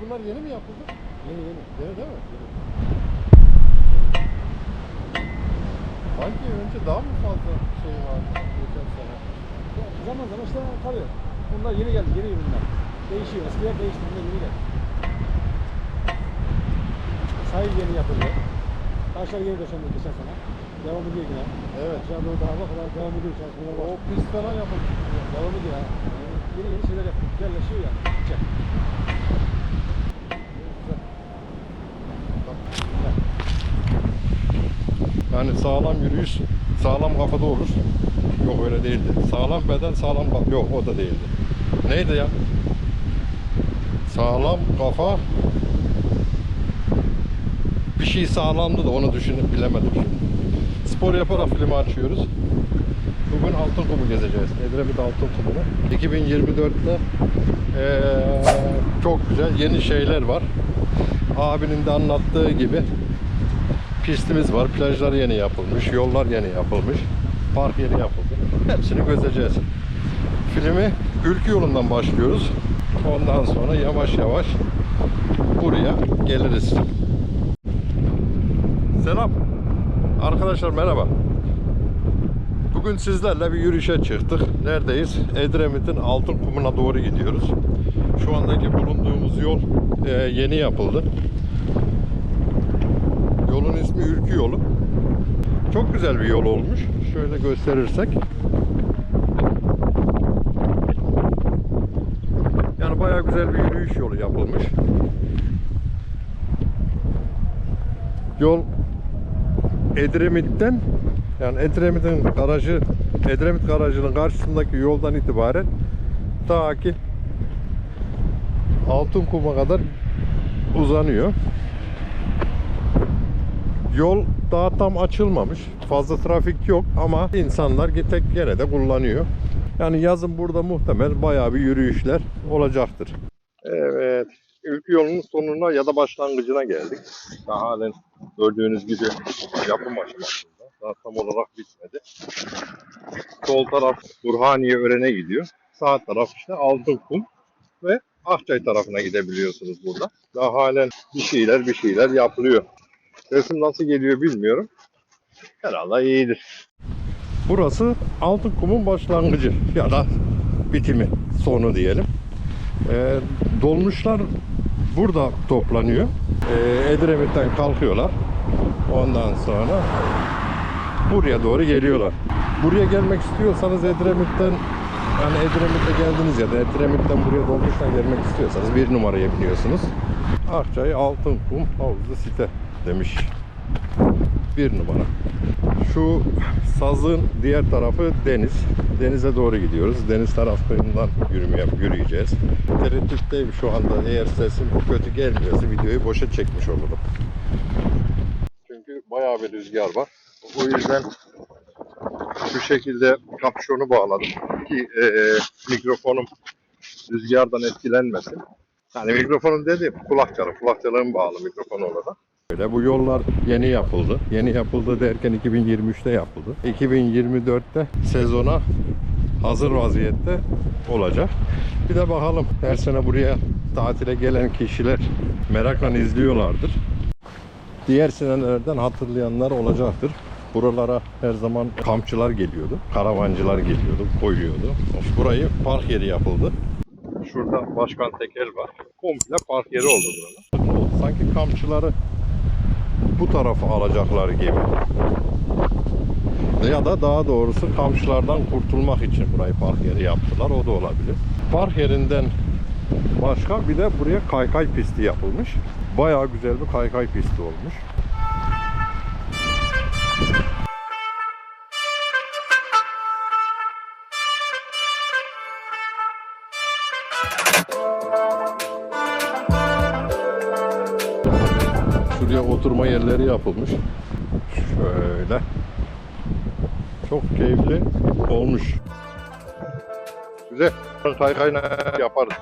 bunlar yeni mi yapıldı? Yeni yeni. Yeni değil mi? Sanki önce daha mı fazla şey vardı geçen sene? Ya, zaman zaman işte tabii. Bunlar yeni geldi, yeni ürünler. Değişiyor. Eskiler değişti, bunlar yeni geldi. Sahil yeni yapıldı. Taşlar yeni döşendi geçen sene. Devam ediyor yine. Evet. Aşağı doğru daha kadar devam ediyor çalışmalar O var. pist falan yapıldı. Devam ediyor ha. Yeni yeni şeyler yapıyor. Güzelleşiyor yani. Gidecek. Güzel. Bak, güzel. Yani sağlam yürüyüş sağlam kafada olur. Yok öyle değildi. Sağlam beden sağlam kafa. Yok o da değildi. Neydi ya? Sağlam kafa bir şey sağlamdı da onu düşünüp bilemedim şimdi. Spor yaparak filmi açıyoruz. Bugün Altın Kumu gezeceğiz. Edremit Altın Kumu'nu. 2024'te eee, çok güzel yeni şeyler var. Abinin de anlattığı gibi pistimiz var. Plajlar yeni yapılmış. Yollar yeni yapılmış. Park yeni yapıldı. Hepsini gözeceğiz. Filmi Ülkü yolundan başlıyoruz. Ondan sonra yavaş yavaş buraya geliriz. Selam. Arkadaşlar merhaba. Bugün sizlerle bir yürüyüşe çıktık. Neredeyiz? Edremit'in Altın Kumu'na doğru gidiyoruz. Şu andaki bulunduğumuz yol e, yeni yapıldı. Yolun ismi Ülkü Yolu. Çok güzel bir yol olmuş. Şöyle gösterirsek. Yani bayağı güzel bir yürüyüş yolu yapılmış. Yol Edremit'ten yani Edremit'in garajı Edremit garajının karşısındaki yoldan itibaren ta ki Altınkum'a kadar uzanıyor. Yol daha tam açılmamış. Fazla trafik yok ama insanlar tek gene de kullanıyor. Yani yazın burada muhtemel bayağı bir yürüyüşler olacaktır. Evet. Ülkü yolunun sonuna ya da başlangıcına geldik. Daha halen gördüğünüz gibi yapım aşamasında. Daha tam olarak bitmedi. Sol taraf Burhaniye Ören'e gidiyor. Sağ taraf işte Altınkum ve Akçay tarafına gidebiliyorsunuz burada. Daha halen bir şeyler bir şeyler yapılıyor. Resim nasıl geliyor bilmiyorum. Herhalde iyidir. Burası Altınkum'un başlangıcı ya da bitimi, sonu diyelim. Ee, dolmuşlar burada toplanıyor. Ee, Edremit'ten kalkıyorlar. Ondan sonra buraya doğru geliyorlar. Buraya gelmek istiyorsanız Edremit'ten yani Edremit'e geldiniz ya da Edremit'ten buraya dolmuşla gelmek istiyorsanız bir numaraya biniyorsunuz. Akçay Altınkum Havuzlu Site demiş. Bir numara. Şu sazın diğer tarafı deniz. Denize doğru gidiyoruz. Deniz tarafından yürümeye yürüyeceğiz. Tereddütteyim şu anda. Eğer sesim kötü gelmiyorsa videoyu boşa çekmiş olurum. Çünkü bayağı bir rüzgar var. O yüzden şu şekilde kapşonu bağladım ki e, mikrofonum rüzgardan etkilenmesin. Yani mikrofonum dediğim kulakçalı, kulakçalığım bağlı mikrofon olarak. Böyle bu yollar yeni yapıldı. Yeni yapıldı derken 2023'te yapıldı. 2024'te sezona hazır vaziyette olacak. Bir de bakalım her sene buraya tatile gelen kişiler merakla izliyorlardır. Diğer senelerden hatırlayanlar olacaktır. Buralara her zaman kampçılar geliyordu, karavancılar geliyordu, koyuyordu. Burayı park yeri yapıldı. Şurada Başkan Tekel var. Komple park yeri oldu buranın. Sanki kampçıları bu tarafa alacaklar gibi. Ya da daha doğrusu kamçılardan kurtulmak için burayı park yeri yaptılar. O da olabilir. Park yerinden başka bir de buraya kaykay pisti yapılmış. Bayağı güzel bir kaykay pisti olmuş. Oturma yerleri yapılmış. Şöyle. Çok keyifli olmuş. Güzel. Kaykayla yaparız.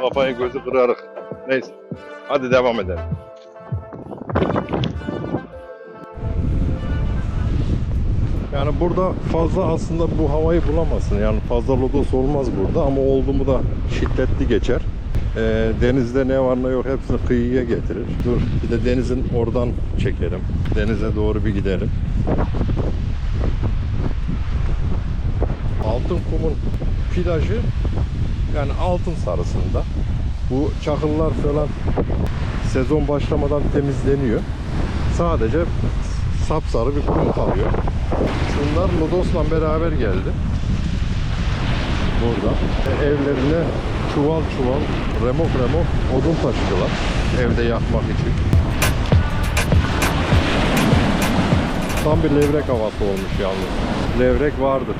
Kafayı gözü kırarık. Neyse. Hadi devam edelim. Yani burada fazla aslında bu havayı bulamazsın. Yani fazla lodos olmaz burada ama oldu mu da şiddetli geçer. Ee, denizde ne var ne yok hepsini kıyıya getirir. Dur bir de denizin oradan çekelim. Denize doğru bir gidelim. Altın kumun plajı yani altın sarısında. Bu çakıllar falan sezon başlamadan temizleniyor. Sadece sapsarı bir kum kalıyor. Şunlar Lodos'la beraber geldi. Burada. E, Evlerine çuval çuval, remok remok odun taşıdılar. Evde yakmak için. Tam bir levrek havası olmuş yalnız. Levrek vardır.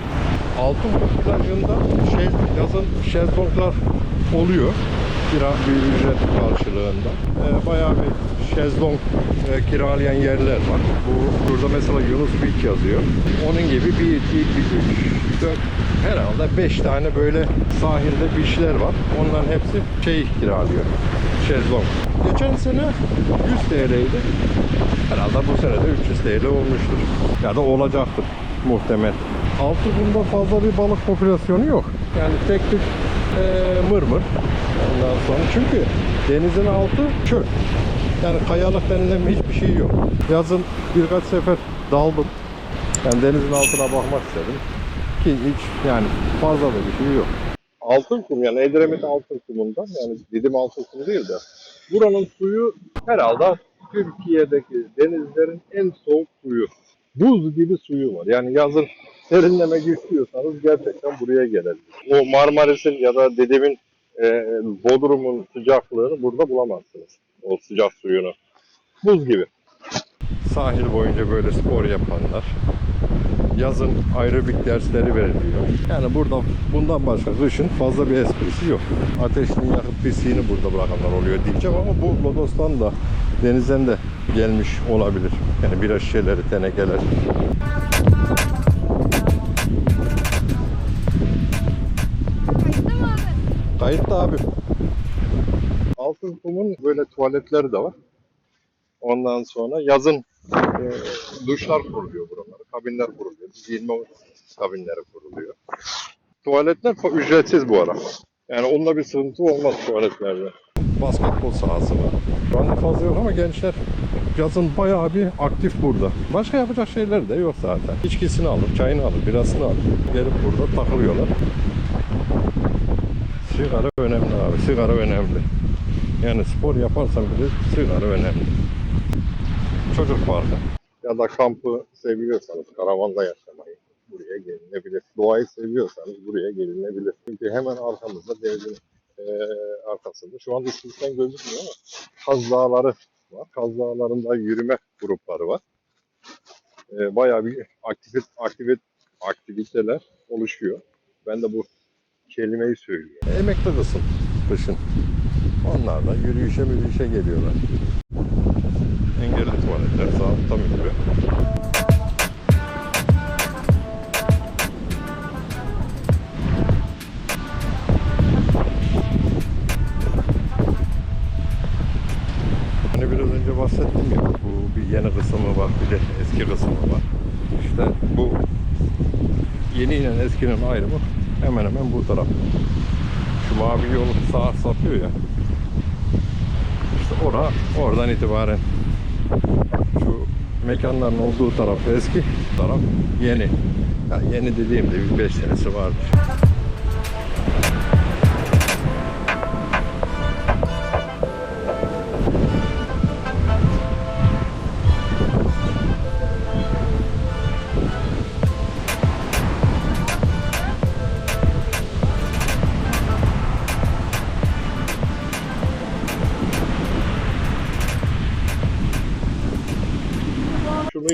Altın plajında şey, yazın şezlonglar oluyor. Bir, bir ücret karşılığında. Ee, bayağı bir şezlong e, kiralayan yerler var. Bu burada mesela Yunus Beach yazıyor. Onun gibi bir, iki, üç, dört, herhalde beş tane böyle sahilde beachler var. Onların hepsi şey kiralıyor. Şezlong. Geçen sene 100 TL'ydi. Herhalde bu sene de 300 TL olmuştur. Ya da olacaktır muhtemel. Altı bunda fazla bir balık popülasyonu yok. Yani tek tük eee mır mır. Ondan sonra çünkü denizin altı çöl. Yani kayalık denilen hiçbir şey yok. Yazın birkaç sefer daldım. Yani denizin altına bakmak istedim. Ki hiç yani fazla da bir şey yok. Altın kum yani Edremit altın kumundan yani Didim altın kumu değil de buranın suyu herhalde Türkiye'deki denizlerin en soğuk suyu. Buz gibi suyu var. Yani yazın serinlemek istiyorsanız gerçekten buraya gelelim. O Marmaris'in ya da Didim'in e, Bodrum'un sıcaklığını burada bulamazsınız. O sıcak suyunu. Buz gibi. Sahil boyunca böyle spor yapanlar. Yazın aerobik dersleri veriliyor. Yani burada bundan başka kışın fazla bir esprisi yok. Ateşini yakıp pisliğini burada bırakanlar oluyor diyeceğim ama bu Lodos'tan da denizden de gelmiş olabilir. Yani bira şişeleri, tenekeler. Kayıtlı abi. Altın kumun böyle tuvaletleri de var. Ondan sonra yazın e, duşlar kuruluyor buralara. Kabinler kuruluyor. Giyinme kabinleri kuruluyor. Tuvaletler ücretsiz bu ara. Yani onda bir sıkıntı olmaz tuvaletlerde. Basketbol sahası var. Şu anda fazla yok ama gençler yazın bayağı bir aktif burada. Başka yapacak şeyler de yok zaten. İçkisini alır, çayını alır, birasını alır. Gelip burada takılıyorlar. Sigara önemli abi. Sigara önemli. Yani spor yaparsan bile sigara önemli. Çocuk parkı. Ya da kampı seviyorsanız karavanda yaşamayı buraya gelinebilir. Doğayı seviyorsanız buraya gelinebilir. Çünkü hemen arkamızda denizin eee, arkasında. Şu an üstümüzden gözükmüyor ama Kaz Dağları var. Kaz Dağları'nda yürüme grupları var. Eee bayağı bir aktivit, aktivit, aktiviteler oluşuyor. Ben de bu kelimeyi söylüyor. Emekli kısım kışın. Onlar da yürüyüşe yürüyüşe geliyorlar. Engelli tuvaletler müdürü. Hani biraz önce bahsettim ya bu bir yeni kısmı var bir de eski kısmı var. İşte bu yeni ile eskinin ayrımı hemen hemen bu taraf. Şu mavi yol sağa sapıyor ya. İşte ora, oradan itibaren şu mekanların olduğu taraf eski, taraf yeni. Yani yeni dediğimde bir 5 senesi vardır.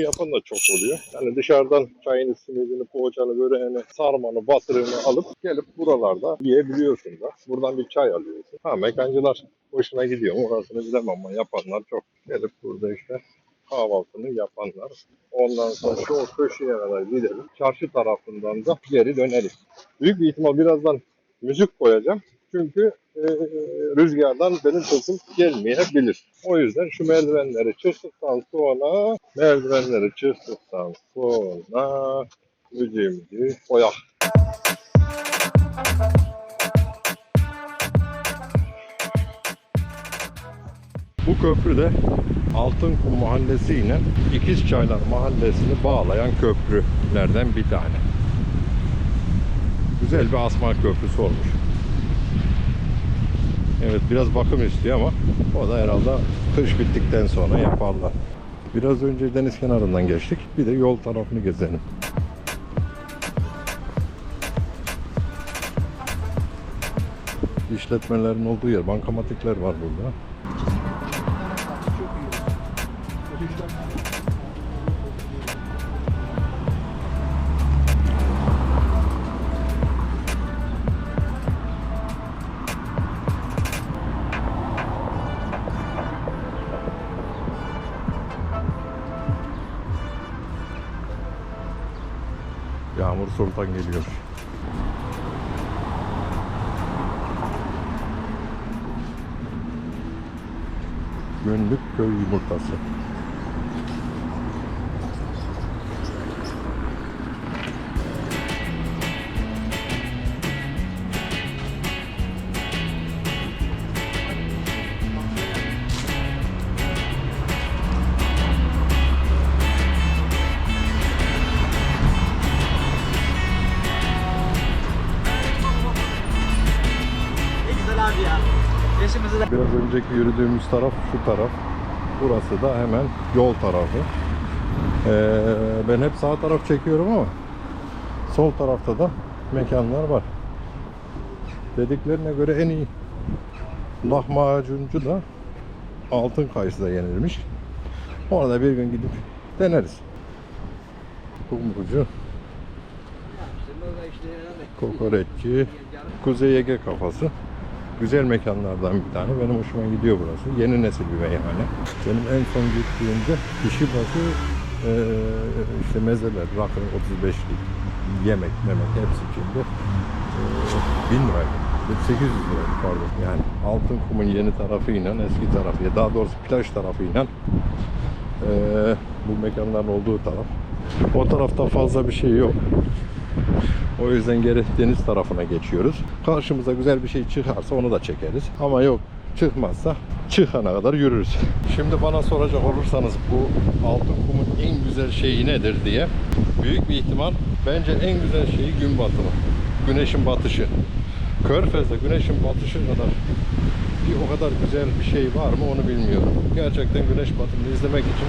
Yapan da çok oluyor. Yani dışarıdan çayını, simidini, poğaçanı, böreğini, sarmanı, batırını alıp gelip buralarda yiyebiliyorsun da. Buradan bir çay alıyorsun. Ha mekancılar hoşuna gidiyor mu orasını bilemem ama yapanlar çok. Gelip burada işte kahvaltını yapanlar. Ondan sonra şu köşeye kadar gidelim. Çarşı tarafından da geri döneriz. Büyük bir ihtimal birazdan müzik koyacağım. Çünkü e, rüzgardan benim sesim gelmeyebilir. O yüzden şu merdivenleri çıktıktan sonra merdivenleri çıktıktan sonra müziğimizi koyak. Bu köprü de Altınkum Mahallesi ile İkizçaylar Mahallesi'ni bağlayan köprülerden bir tane. Güzel bir asma köprüsü olmuş. Evet biraz bakım istiyor ama o da herhalde kış bittikten sonra yaparlar. Biraz önce deniz kenarından geçtik. Bir de yol tarafını gezelim. İşletmelerin olduğu yer, bankamatikler var burada. Sultan geliyor. Günlük köy yumurtası. Biraz önceki yürüdüğümüz taraf şu taraf. Burası da hemen yol tarafı. Ee, ben hep sağ taraf çekiyorum ama sol tarafta da mekanlar var. Dediklerine göre en iyi lahmacuncu da altın kayısıda yenilmiş. Orada bir gün gidip deneriz. Kumrucu, kokoreççi, Kuzey Ege kafası. Güzel mekanlardan bir tane. Benim hoşuma gidiyor burası. Yeni nesil bir meyhane. Benim en son gittiğimde kişi başı eee, işte mezeler, rakı 35'lik yemek, memek hepsi içinde eee 1000 liraydı. 800 liraydı pardon. Yani Altın Kum'un yeni tarafıyla eski tarafı, ya daha doğrusu plaj tarafıyla eee, bu mekanların olduğu taraf. O tarafta fazla bir şey yok. O yüzden geri deniz tarafına geçiyoruz. Karşımıza güzel bir şey çıkarsa onu da çekeriz. Ama yok çıkmazsa çıkana kadar yürürüz. Şimdi bana soracak olursanız bu altın kumun en güzel şeyi nedir diye büyük bir ihtimal bence en güzel şeyi gün batımı. Güneşin batışı. Körfez'de güneşin batışı kadar bir o kadar güzel bir şey var mı onu bilmiyorum. Gerçekten güneş batımını izlemek için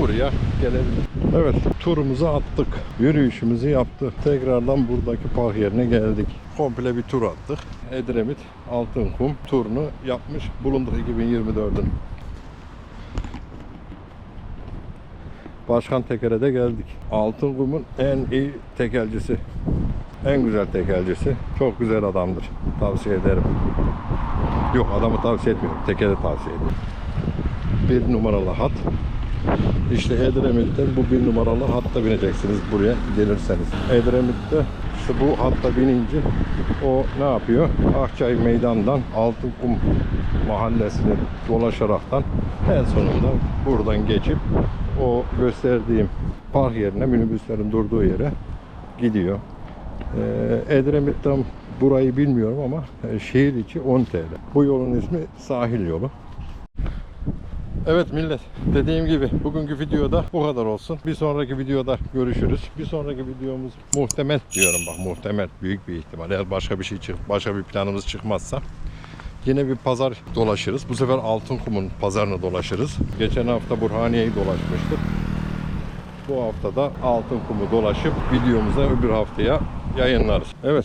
buraya gelebilir. Evet turumuzu attık. Yürüyüşümüzü yaptık. Tekrardan buradaki park yerine geldik. Komple bir tur attık. Edremit Altınkum turunu yapmış bulunduk 2024'ün. Başkan Teker'e de geldik. Altınkum'un en iyi tekelcisi. En güzel tekelcisi. Çok güzel adamdır. Tavsiye ederim. Yok adamı tavsiye etmiyorum. Tekeri tavsiye ediyorum. Bir numaralı hat. İşte Edremit'ten bu bir numaralı hatta bineceksiniz buraya gelirseniz. Edremit'te işte bu hatta binince o ne yapıyor? Akçay Meydan'dan Altınkum mahallesini dolaşaraktan en sonunda buradan geçip o gösterdiğim park yerine minibüslerin durduğu yere gidiyor. Ee, Edremit'ten burayı bilmiyorum ama e, şehir içi 10 TL. Bu yolun ismi sahil yolu. Evet millet dediğim gibi bugünkü videoda bu kadar olsun. Bir sonraki videoda görüşürüz. Bir sonraki videomuz muhtemel diyorum bak muhtemel büyük bir ihtimal. Eğer başka bir şey çık başka bir planımız çıkmazsa yine bir pazar dolaşırız. Bu sefer Altınkum'un pazarını dolaşırız. Geçen hafta Burhaniye'yi dolaşmıştık. Bu hafta da Altınkum'u dolaşıp videomuza öbür haftaya yayınlarız. Evet.